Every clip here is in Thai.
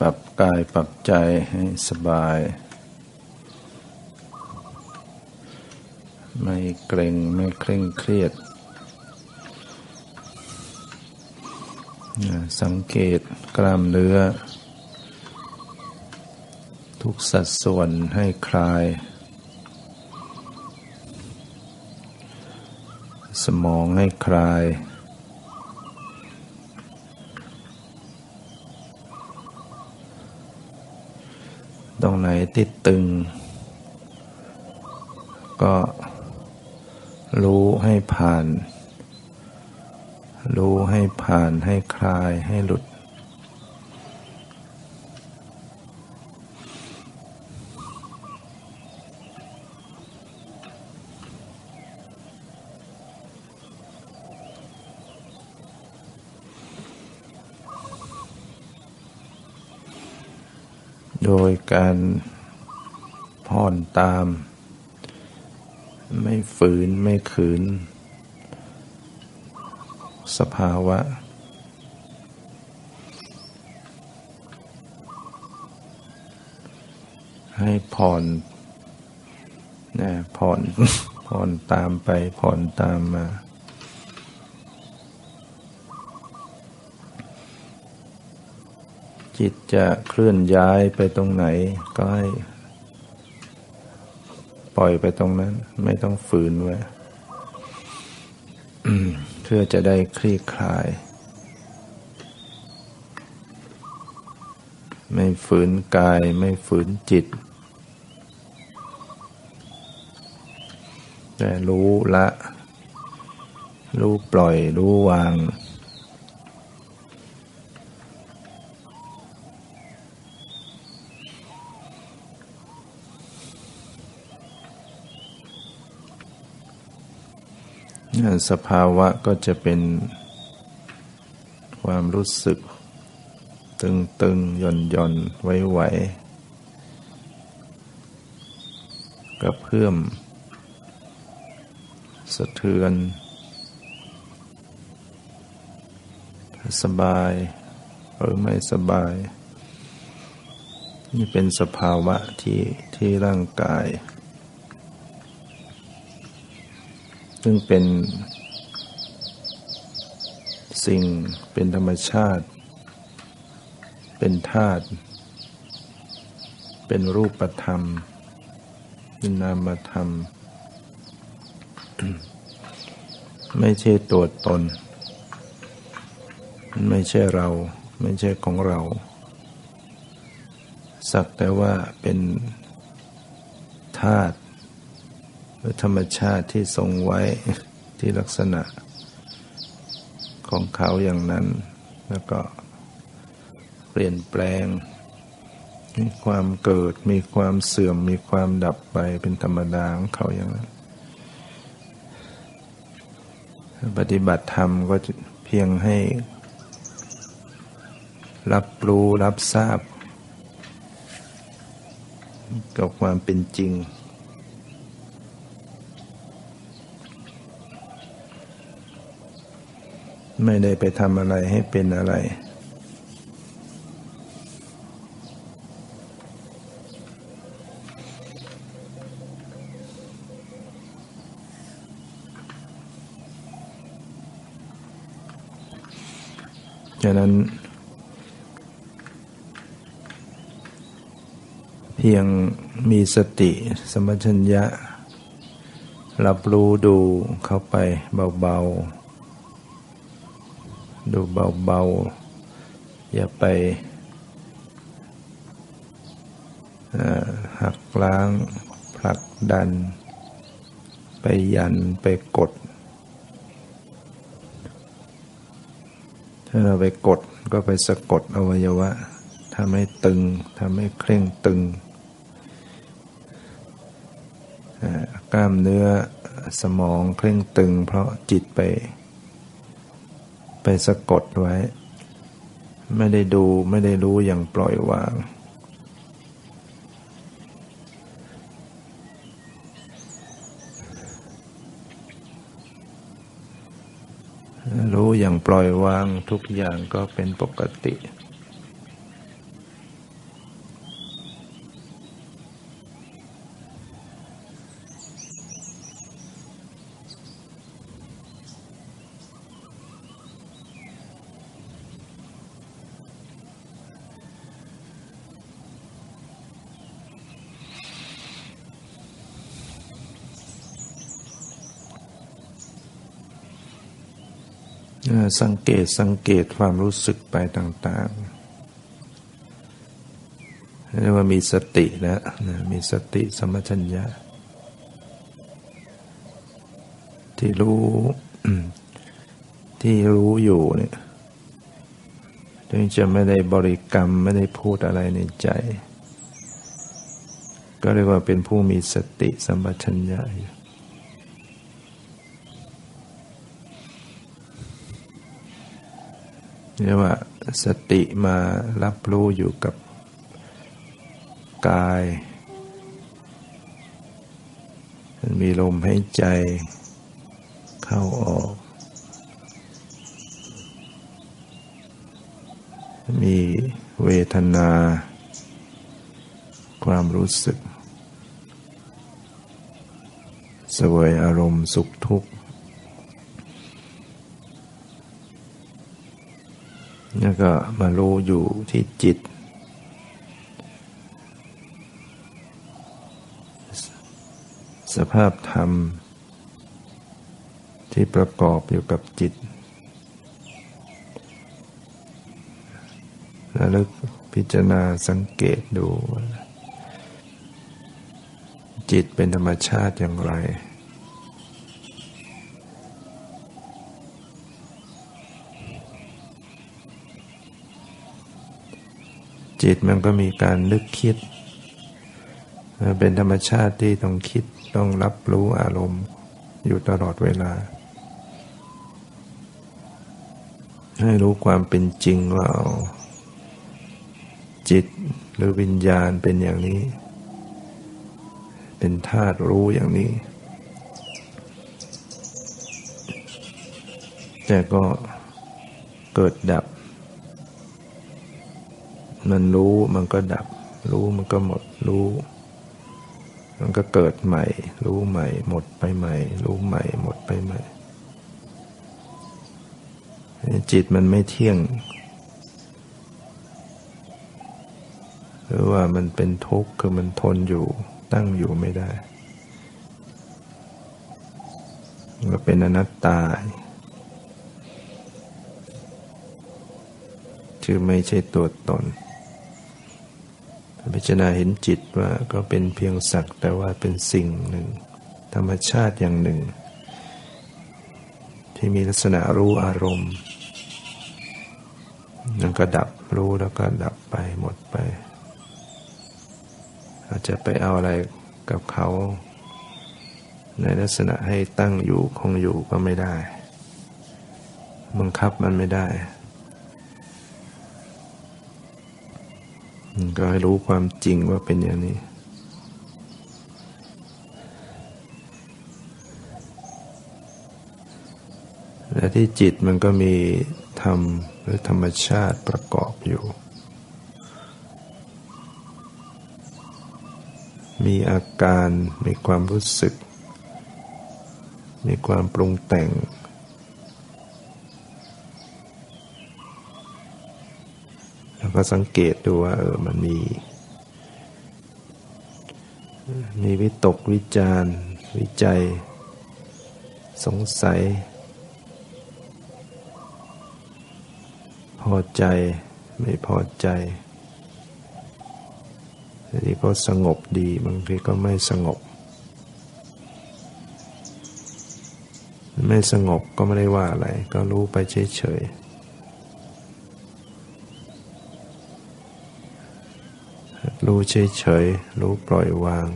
ปรับกายปรับใจให้สบาย ไม่เกรงไม่เคร่งเครียด สังเกตกล้ามเนื้อ ทุกสัดส่วนให้คลาย สมองให้คลาย ตรงไหนติดตึง ก็รู้ให้ผ่าน รู้ให้ผ่านให้คลายให้หลุด การผ่อนตาม ไม่ฝืนไม่ขืน สภาวะ ให้ผ่อนนะผ่อนผ่อนตามไปผ่อนตามมา จิตจะเคลื่อนย้ายไปตรงไหนก็ให้ปล่อยไปตรงนั้น ไม่ต้องฝืนไว้เพื่อจะได้คลี่คลาย ไม่ฝืนกายไม่ฝืนจิต แต่รู้ละ รู้ปล่อยรู้วาง สภาวะก็จะเป็นความรู้สึก ตึงตึงหย่อนหย่อนไว้ไหวกระเพื่อม สะเทือน สบายหรือไม่สบาย นี่เป็นสภาวะที่ที่ร่างกาย ซึ่งเป็นสิ่งเป็นธรรมชาติ เป็นธาตุเป็นรูปธรรม เป็นนามธรรม ไม่ใช่ตัวตน ไม่ใช่เรา ไม่ใช่ของเรา สักแต่ว่าเป็นธาตุ หรือธรรมชาติที่ทรงไว้ที่ลักษณะของเขาอย่างนั้น แล้วก็เปลี่ยนแปลง มีความเกิด มีความเสื่อม มีความดับไปเป็นธรรมดาของเขาอย่างนั้น ปฏิบัติธรรมก็เพียงให้ รับรู้รับทราบกับความเป็นจริง ไม่ได้ไปทำอะไรให้เป็นอะไร ฉะนั้น เพียงมีสติสมัชัญญะ รับรู้ดูเข้าไปเบา ๆ ดูเบาๆ อย่าไปหักล้างผลักดัน ไปยันไปกด ถ้าเราไปกดก็ไปสะกดอวัยวะทำให้ตึงทำให้เคร่งตึงกล้ามเนื้อสมองเคร่งตึง เพราะจิตไป ไปสะกดไว้ ไม่ได้ดูไม่ได้รู้อย่างปล่อยวาง รู้อย่างปล่อยวางทุกอย่างก็เป็นปกติ สังเกตสังเกตความรู้สึกไปต่างๆเรียกว่ามีสติแล้วมีสติสมัชัญญะ ที่รู้ที่รู้อยู่เนี่ยถึงจะไม่ได้บริกรรมไม่ได้พูดอะไรในใจ ก็เรียกว่าเป็นผู้มีสติสัมปชัญญะอยู่ เรียกว่าสติมารับรู้อยู่กับกายมีลมหายใจเข้าออก มีเวทนา ความรู้สึก สวยอารมณ์สุขทุกข์ แล้วก็มารู้อยู่ที่จิต สภาพธรรม ที่ประกอบอยู่กับจิตระลึกพิจารณาสังเกตดู จิตเป็นธรรมชาติอย่างไร จิตมันก็มีการนึกคิด เป็นธรรมชาติที่ต้องคิดต้องรับรู้อารมณ์อยู่ตลอดเวลา ให้รู้ความเป็นจริงว่าจิตหรือวิญญาณเป็นอย่างนี้ เป็นธาตุรู้อย่างนี้ แต่ก็เกิดดับ มันรู้มันก็ดับ รู้มันก็หมดรู้ มันก็เกิดใหม่ รู้ใหม่ หมดไปใหม่ รู้ใหม่ หมดไปใหม่ จิตมันไม่เที่ยง หรือว่ามันเป็นทุกข์คือมันทนอยู่ ตั้งอยู่ไม่ได้ก็เป็นอนัตตาคือไม่ใช่ตัวตน พิจารณาเห็นจิตว่าก็เป็นเพียงสักแต่ว่าเป็นสิ่งหนึ่ง ธรรมชาติอย่างหนึ่ง ที่มีลักษณะรู้อารมณ์นั่นก็ดับรู้แล้วก็ดับไปหมดไป อาจจะไปเอาอะไรกับเขา ในลักษณะให้ตั้งอยู่คงอยู่ก็ไม่ได้ บังคับมันไม่ได้ ก็ให้รู้ความจริงว่าเป็นอย่างนี้ และที่จิตมันก็มีธรรมหรือธรรมชาติประกอบอยู่ มีอาการ มีความรู้สึก มีความปรุงแต่งแล้ว ก็สังเกตดูว่าเออมันมี มีวิตกวิจารวิจัย สงสัย พอใจไม่พอใจบางทีก็สงบดีบางทีก็ไม่สงบ ไม่สงบก็ไม่ได้ว่าอะไร ก็รู้ไปเฉยๆ รู้เฉยๆ รู้ปล่อยวาง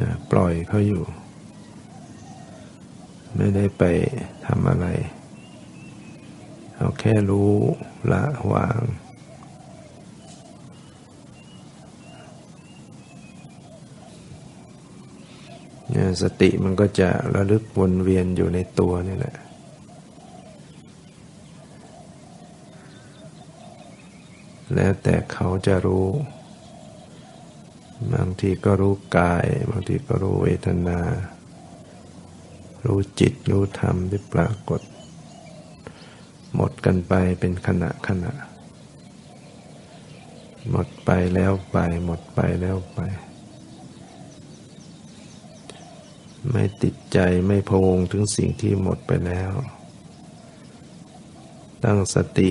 นะปล่อยเขาอยู่ ไม่ได้ไปทำอะไร เอาแค่รู้ละวาง สติมันก็จะระลึกวนเวียนอยู่ในตัวนี่แหละแล้วแต่เขาจะรู้ บางทีก็รู้กาย บางทีก็รู้เวทนา รู้จิตรู้ธรรมที่ปรากฏ หมดกันไปเป็นขณะขณะ หมดไปแล้วไป หมดไปแล้วไป ไม่ติดใจไม่พวงถึงสิ่งที่หมดไปแล้ว ตั้งสติ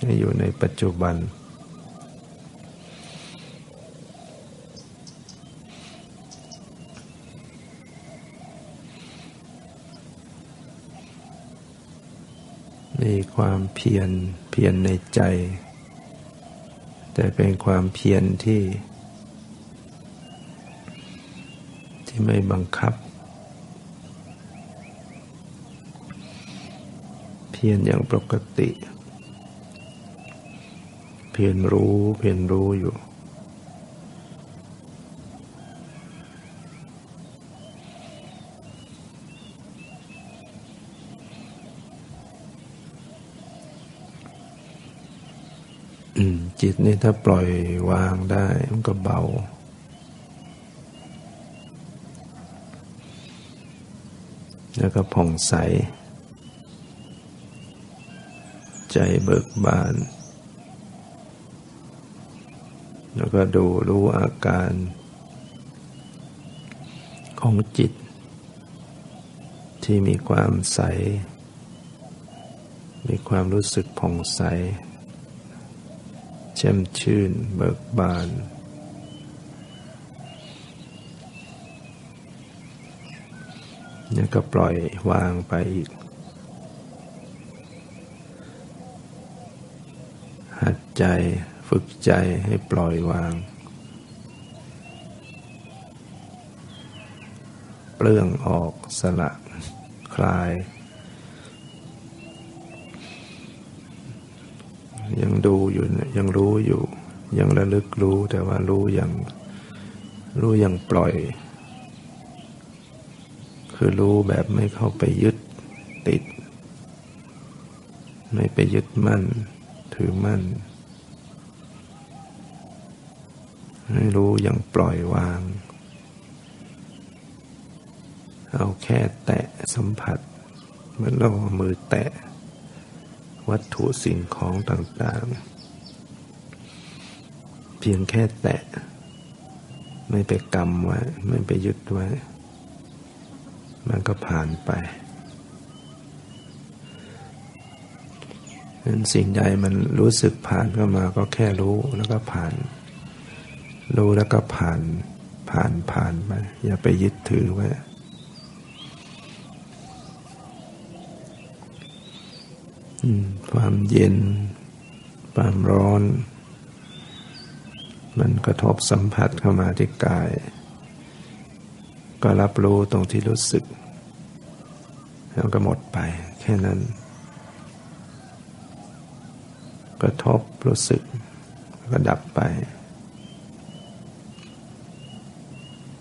ให้อยู่ในปัจจุบัน มีความเพียรเพียรในใจ แต่เป็นความเพียรที่ ที่ไม่บังคับ เพียรอย่างปกติ เพียรรู้ เพียรรู้อยู่อืมจิตนี่ถ้าปล่อยวางได้ มันก็เบา แล้วก็ผ่องใส ใจเบิกบาน แล้วก็ดูรู้อาการ ของจิต ที่มีความใส มีความรู้สึกผ่องใสแช่มชื่นเบิกบาน แล้วก็ปล่อยวางไปอีก หัดใจฝึกใจให้ปล่อยวาง เปลื้องออกสละคลาย ยังดูอยู่ยังรู้อยู่ ยังระลึกรู้แต่ว่ารู้อย่างรู้อย่างปล่อย คือรู้แบบไม่เข้าไปยึดติด ไม่ไปยึดมั่น ถือมั่น ให้รู้อย่างปล่อยวาง เอาแค่แตะสัมผัสเหมือนเราเอามือแตะ วัตถุสิ่งของต่างๆ เพียงแค่แตะ ไม่ไปกำไว้ ไม่ไปยึดไว้ มันก็ผ่านไปนั้นสิ่งใดมันรู้สึกผ่านเข้ามาก็แค่รู้แล้วก็ผ่าน รู้แล้วก็ผ่านผ่านผ่านไปอย่าไปยึดถือไว้ความเย็น ความร้อน มันกระทบสัมผัสเข้ามาที่กาย ก็รับรู้ตรงที่รู้สึก แล้วก็หมดไป แค่นั้น กระทบรู้สึกก็ดับไป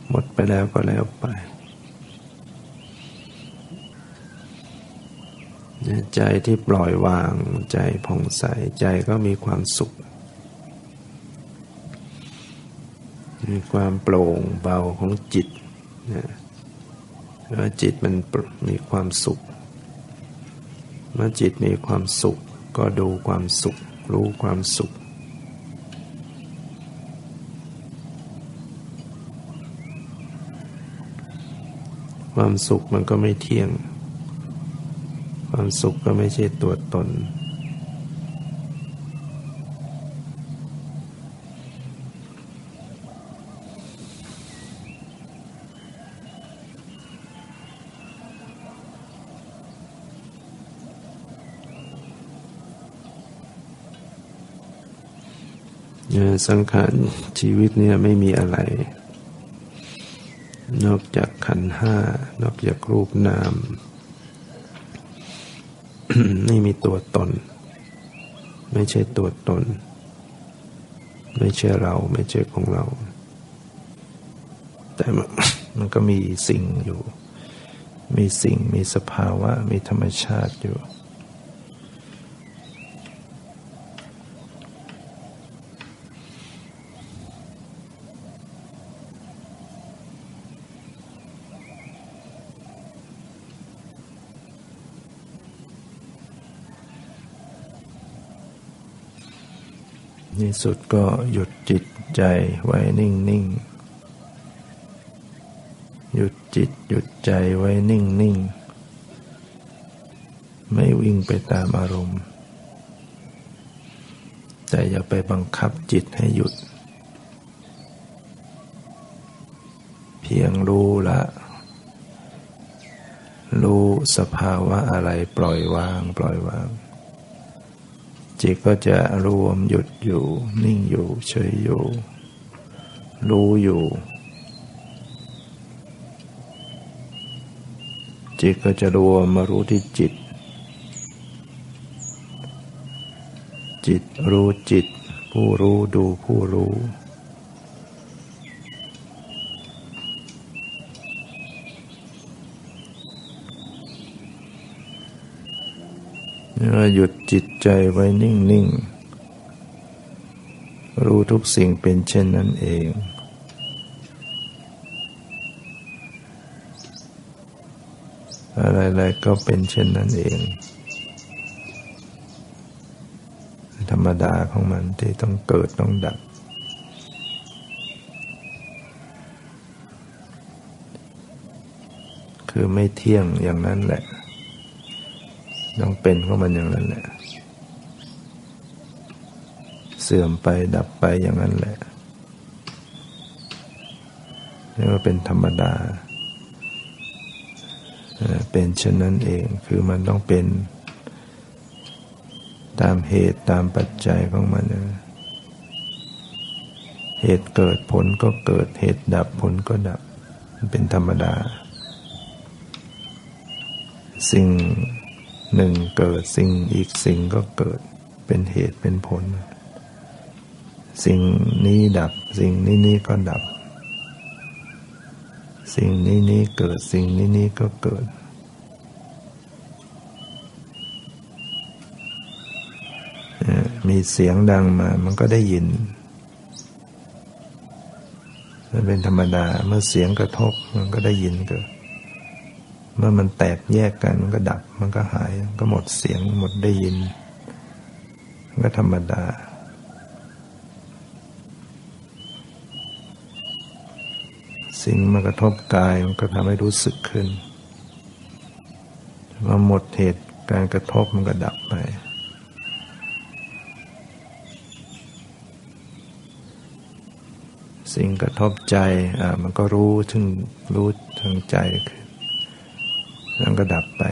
หมดไปแล้วก็แล้วไปใจที่ปล่อยวางใจผ่องใสใจก็มีความสุข มีความโปร่งเบาของจิต นะว่าจิตมันมีความสุข เมื่อจิตมีความสุข ก็ดูความสุข รู้ความสุข ความสุขมันก็ไม่เที่ยง ความสุขก็ไม่ใช่ตัวตน สังขารชีวิตเนี่ยไม่มีอะไร นอกจากขันห้า นอกจากรูปนาม ไม่มีตัวตน ไม่ใช่ตัวตน ไม่ใช่เรา ไม่ใช่ของเรา แต่มันก็มีสิ่งอยู่ มีสิ่ง มีสภาวะ มีธรรมชาติอยู่ ที่สุดก็หยุดจิตใจไว้นิ่งนิ่งหยุดจิตหยุดใจไว้นิ่งนิ่งไม่วิ่งไปตามอารมณ์ แต่อย่าไปบังคับจิตให้หยุด เพียงรู้ละ รู้สภาวะอะไรปล่อยวางปล่อยวาง จิตก็จะรวมหยุดอยู่ นิ่งอยู่เฉยอยู่ รู้อยู่ จิตก็จะรวมมารู้ที่จิต จิตรู้จิต ผู้รู้ดูผู้รู้ หยุดจิตใจไว้นิ่งนิ่งรู้ทุกสิ่งเป็นเช่นนั้นเอง อะไรๆก็เป็นเช่นนั้นเอง ธรรมดาของมันที่ต้องเกิดต้องดับคือไม่เที่ยงอย่างนั้นแหละ ต้องเป็นของมันอย่างนั้นแหละ เสื่อมไปดับไปอย่างนั้นแหละนี่ว่าเป็นธรรมดา เป็นเช่นนั้นเอง คือมันต้องเป็นตามเหตุตามปัจจัยของมันเหตุเกิดผลก็เกิด เหตุดับผลก็ดับ มันเป็นธรรมดา สิ่ง หนึ่งเกิดสิ่งอีกสิ่งก็เกิดเป็นเหตุเป็นผล สิ่งนี้ดับ สิ่งนี้นี้ก็ดับ สิ่งนี้นี้เกิดสิ่งนี้นี้ก็เกิด มีเสียงดังมามันก็ได้ยินมันเป็นธรรมดาเมื่อเสียงกระทบมันก็ได้ยินเกิด เมื่อมันแตกแยกกันมันก็ดับ มันก็หาย ก็หมดเสียงหมดได้ยิน มันก็ธรรมดา สิ่งมากระทบกายมันก็ทำให้รู้สึกขึ้นมาหมดเหตุการกระทบมันก็ดับไปสิ่งกระทบใจ อ่า มันก็รู้ถึงรู้ทางใจคือ แล้วก็ดับไป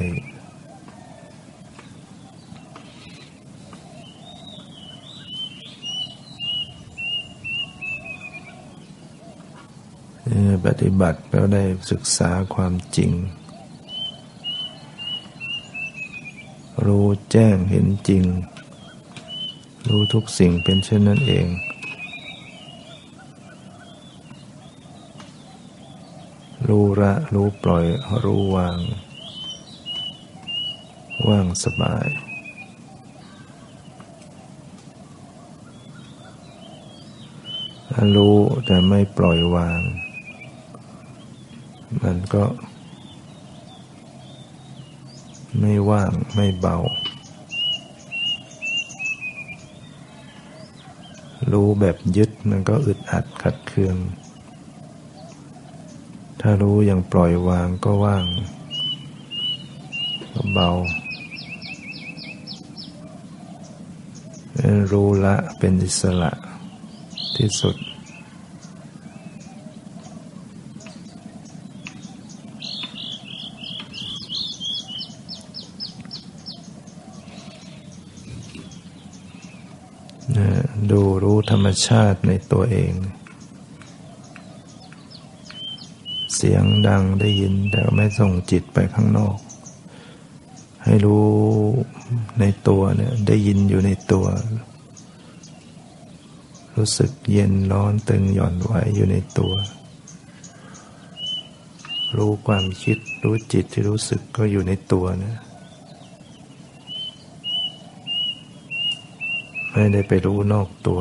ปฏิบัติแล้วได้ศึกษาความจริง รู้แจ้งเห็นจริง รู้ทุกสิ่งเป็นเช่นนั้นเองรู้ละรู้ปล่อยรู้วาง ว่างสบาย รู้แต่ไม่ปล่อยวาง มันก็ ไม่ว่างไม่เบา รู้แบบยึดมันก็อึดอัดขัดเคือง ถ้ารู้อย่างปล่อยวางก็ว่างก็เบา รู้ละเป็นอิสระที่สุด ดูรู้ธรรมชาติในตัวเอง เสียงดังได้ยินแต่ไม่ส่งจิตไปข้างนอก ให้รู้ ในตัวเนี่ยได้ยินอยู่ในตัว รู้สึกเย็นร้อนตึงหย่อนไหวอยู่ในตัว รู้ความคิดรู้จิตที่รู้สึกก็อยู่ในตัวนะไม่ได้ไปรู้นอกตัว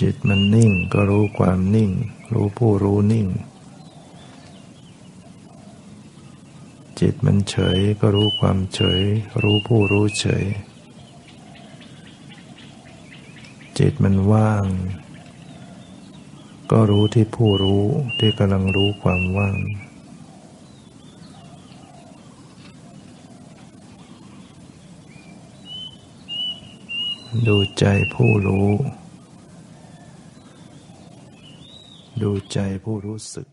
จิตมันนิ่งก็รู้ความนิ่ง รู้ผู้รู้นิ่ง จิตมันเฉยก็รู้ความเฉย รู้ผู้รู้เฉย จิตมันว่าง ก็รู้ที่ผู้รู้ที่กำลังรู้ความว่างดูใจผู้รู้ ดูใจผู้รู้สึก